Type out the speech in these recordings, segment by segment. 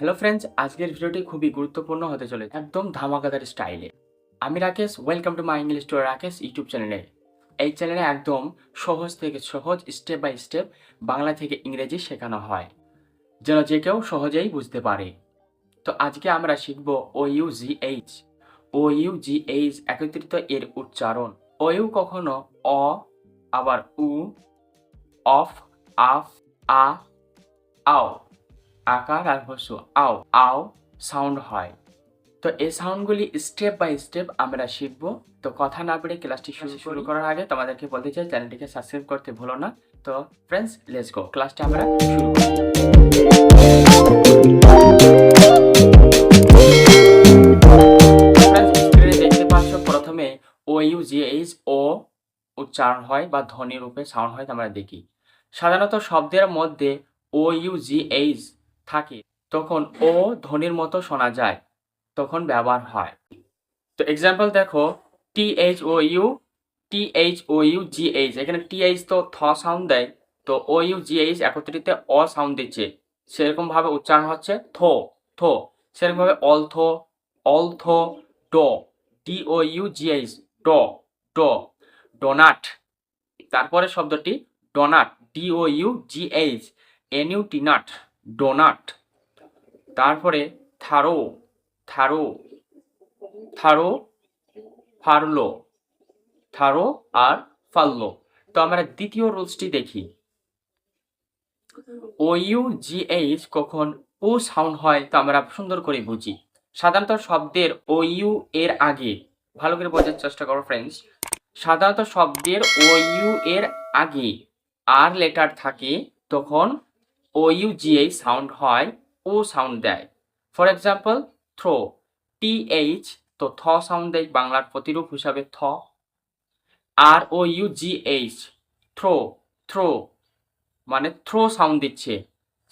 Hello friends আজকের ভিডিওটি খুবই গুরুত্বপূর্ণ হতে চলেছে। একদম ধামাকাদার স্টাইলে। আমি Rakesh welcome to my English to Rakesh YouTube চ্যানেলে এই চ্যানেলে একদম সহজ থেকে সহজ স্টেপ বাই স্টেপ বাংলা থেকে ইংরেজি শেখানো হয়, যেন যে কেউ সহজেই বুঝতে পারে। তো আজকে আমরা শিখব O U G H O U G H একত্রিত এর উচ্চারণ। ও ইউ কখনো অ, আবার উ, অফ, আফ, আ, আও। আকার আর হস্য আও আও সাউন্ড হয়। তো এই সাউন্ডগুলি স্টেপ বাই স্টেপ আমরা শিখব। তো কথা না বেড়ে ক্লাসটি শুরু শুরু করার আগে তোমাদেরকে বলতে চাই চ্যানেলটিকে সাবস্ক্রাইব করতে ভুলো না। তো ফ্রেন্ডস লেটস গো ক্লাসটা আমরা শুরু দেখতে পাচ্ছ প্রথমে ও ইউ জি এইচ ও উচ্চারণ হয় বা ধ্বনি রূপে সাউন্ড হয় আমরা দেখি। সাধারণত শব্দের মধ্যে ও ইউ জি এইচ থাকে, তখন ও ধ্বনির মতো শোনা যায়, তখন ব্যবহার হয়। তো এক্সাম্পল দেখো T H O U T H O U G H এখানে টি এইচ তো থ সাউন্ড দেয়, তো ও ইউ জি এইচ একত্রিত অ সাউন্ড দিচ্ছে সেরকম ভাবে উচ্চারণ হচ্ছে থো থো সেরকম ভাবে অলথ অলথ ড D O U G H ড ড, ডোনাট তারপরে শব্দটি doughnut D O U G H N U T nut. Doughnut. তারপরে থারো থারো থারো, ফারলো, থারো আর ফাল্লো। তো আমরা দ্বিতীয় রুলসটি দেখি। ও ইউ জি এইচ কখন ও সাউন্ড হয়, তো আমরা সুন্দর করে বুঝি। সাধারণত শব্দের ও ইউ এর আগে, ভালো করে বোঝার চেষ্টা করো ফ্রেন্ডস সাধারণত শব্দের ও ইউ এর আগে আর লেটার থাকে তখন O U G H sound হয় ও সাউন্ড দেয়। For example through T H তো থ সাউন্ড দেয় বাংলার প্রতিরূপ হিসাবে থ R O U G H through through মানে থ্রো সাউন্ড দিচ্ছে।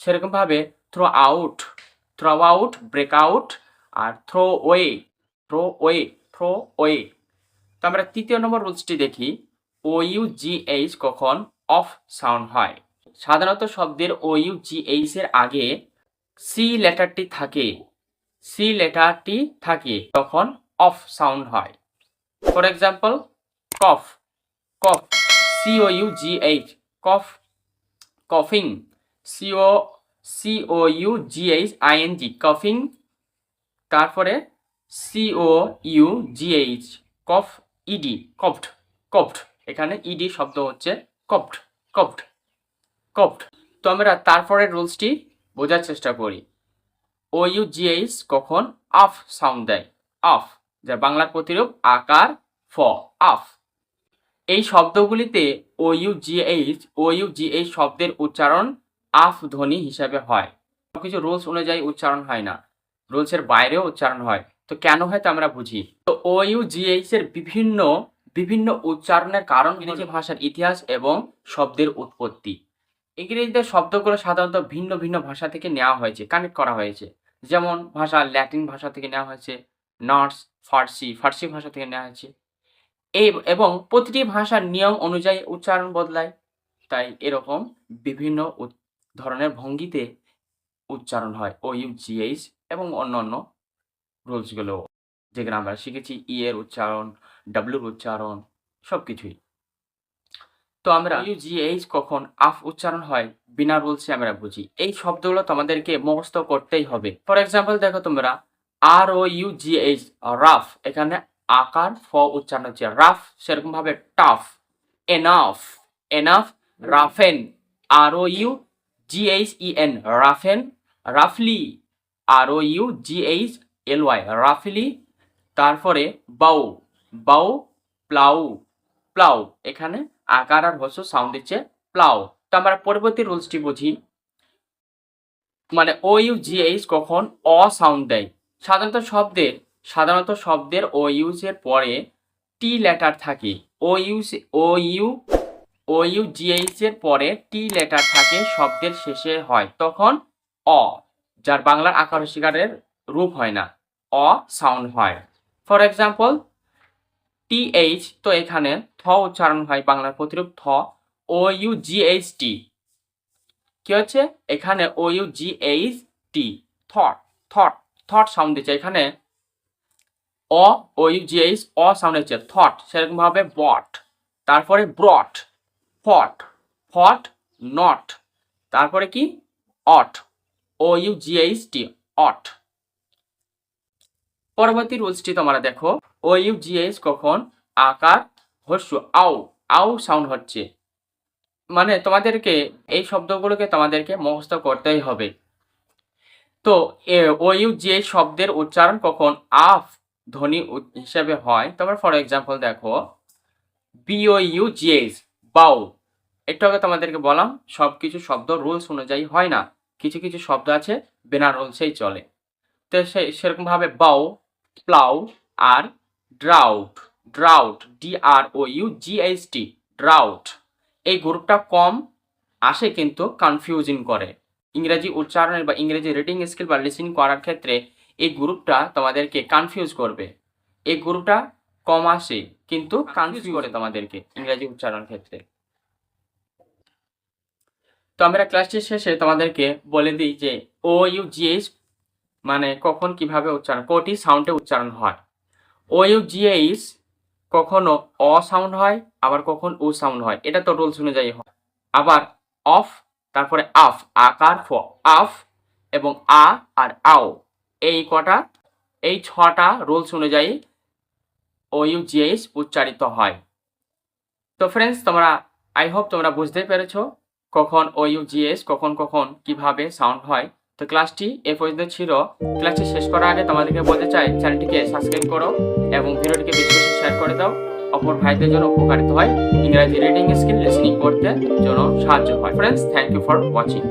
সেরকমভাবে throw out throw out break out আর through way through way through way তো আমরা তৃতীয় নম্বর রুলসটি দেখি ও ইউ জি এইচ কখন অফ সাউন্ড হয়। সাধারণত শব্দের ও ইউ জি এইচ এর আগে সি লেটারটি থাকে। সি লেটারটি থাকে তখন অফ সাউন্ড হয়। For example cough cough CO you G H cough কফিং CO CO you G H I কফিং তারপরে CO you G H cough ED কফট কফট এখানে ইডি শব্দ হচ্ছে কফট কফট কফট তো আমরা তারপরের রুলসটি বোঝার চেষ্টা করি। ও ইউ জি এইচ কখন? আফ সাউন্ড দেয়। আফ যা বাংলার প্রতিরূপ আকার ফ আফ। এই শব্দগুলিতে O U G H O U G H শব্দের উচ্চারণ আফ ধ্বনি হিসাবে হয়। কিছু রুলস অনুযায়ী উচ্চারণ হয় না। রুলসের বাইরেও উচ্চারণ হয়। তো কেন হয় তা আমরা বুঝি। তো ও ইউ জি এইচ এর বিভিন্ন বিভিন্ন উচ্চারণের কারণ ইংরেজি ভাষার ইতিহাস এবং শব্দের উৎপত্তি। ইংরেজিতে শব্দগুলো সাধারণত ভিন্ন ভিন্ন ভাষা থেকে নেওয়া হয়েছে কানেক্ট করা হয়েছে। যেমন ভাষা ল্যাটিন ভাষা থেকে নেওয়া হয়েছে, নর্স, ফার্সি ফার্সি ভাষা থেকে নেওয়া হয়েছে। এই এবং প্রতিটি ভাষার নিয়ম অনুযায়ী উচ্চারণ বদলায়। তাই এরকম বিভিন্ন ধরনের ভঙ্গিতে উচ্চারণ হয় ও ইউ জি এইচ এবং অন্যান্য রুলসগুলো। যেগুলো আমরা শিখেছি ই এর উচ্চারণ ডাব্লিউর উচ্চারণ সব কিছুই তো আমরা ইউ জি এইচ কখন আফ উচ্চারণ হয়, বিনা রুলসে আমরা বুঝি। এই শব্দগুলো তোমাদেরকে মুখস্থ করতেই হবে। ফর এক্সাম্পল দেখো তোমরা আর O U G H rough এখানে আকার, ফ উচ্চারণ হচ্ছে রাফ সেরকম ভাবে টাফ এনাফ এনাফ রাফেন আর O U G H E N রাফেন রাফলি আর O U G H L Y রাফলি তারপরে বাউ বাউ প্লাউ প্লাউ এখানে আকার আর হস্য সাউন্ড দিচ্ছে প্লাউ তো আমরা পরবর্তী রুলসটি বুঝি। মানে ও ইউ জি এইচ কখন অ সাউন্ড দেয়। সাধারণত শব্দের সাধারণত শব্দের ও ইউজের পরে টি লেটার থাকে। O use O U O U G H এর পরে টি লেটার থাকে, শব্দের শেষে হয়। তখন অ, যার বাংলার আকার শিকারের রূপ হয় না। অ সাউন্ড হয়। ফর এক্সাম্পল টি এইচ তো এখানে থ উচ্চারণ হয় বাংলার প্রতিরূপ থ ও ইউ জি এইচ টি কি হচ্ছে? এখানে O U G H T thought thought thought sound দিচ্ছে। এখানে অ ও ইউ জি এইচ অ সাউন্ড হচ্ছে থট সেরকম ভাবে বট তারপরে ব্রট ফট ফট নট তারপরে কি? Ought O U G H T ought পরবর্তী রুলসটি তোমরা দেখো। ও ইউ জি এইচ কখন? আকার হস্য আউ আউ সাউন্ড হচ্ছে। মানে তোমাদেরকে এই শব্দগুলোকে তোমাদেরকে মুখস্থ করতেই হবে। তো ও ইউ যে শব্দের উচ্চারণ কখন? আফ, ধ্বনি হিসেবে হয়। তোমার ফর এক্সাম্পল দেখো। B O U G S bough আগে তোমাদেরকে বললাম সব কিছু শব্দ রুলস অনুযায়ী হয় না। কিছু কিছু শব্দ আছে, বিনা রুলসেই চলে। তো সেই সেরকম ভাবে বাউ প্লাউ আর drought drought D R O U G H T drought এই গ্রুপটা কম আসে কিন্তু কনফিউজিং করে। ইংরেজি উচ্চারণের বা ইংরেজি রিডিং স্কিল বা লিসনিং করার ক্ষেত্রে এই গ্রুপটা তোমাদেরকে কনফিউজ করবে। এই গ্রুপটা কম আসে কিন্তু কনফিউজ করে তোমাদেরকে ইংরেজি উচ্চারণ ক্ষেত্রে। তো আমরা ক্লাসটির শেষে তোমাদেরকে বলে দিই যে ও ইউ জিএইচ মানে কখন কীভাবে উচ্চারণ, কোটি সাউন্ডে উচ্চারণ হয়। ও ইউ জিএইচ কখনো অ সাউন্ড হয়, আবার কখন ও সাউন্ড হয়, এটা তো রুলস অনুযায়ী হয় আবার অফ, তারপরে আফ, আকার ফ, আফ এবং আ আর আও, এই কটা, এই ছটা রুলস অনুযায়ী ও ইউ জিএইচ উচ্চারিত হয়। তো ফ্রেন্ডস তোমরা আই হোপ তোমরা বুঝতে পেরেছ কখন ও ইউ জিএস কখন কখন কীভাবে সাউন্ড হয়। তো ক্লাসটি এ পর্যন্ত ছিল। ক্লাসটি শেষ করার আগে তোমাদেরকে বলতে চাই, চ্যানেলটিকে সাবস্ক্রাইব করো এবং ভিডিওটিকে বেশি বেশি শেয়ার করে দাও। অপর ভাইদের জন্য উপকারিত হয়। ইংরাজি রিডিং স্কিল লিসনিং করতে জন্য সাহায্য হয়। Friends thank you for watching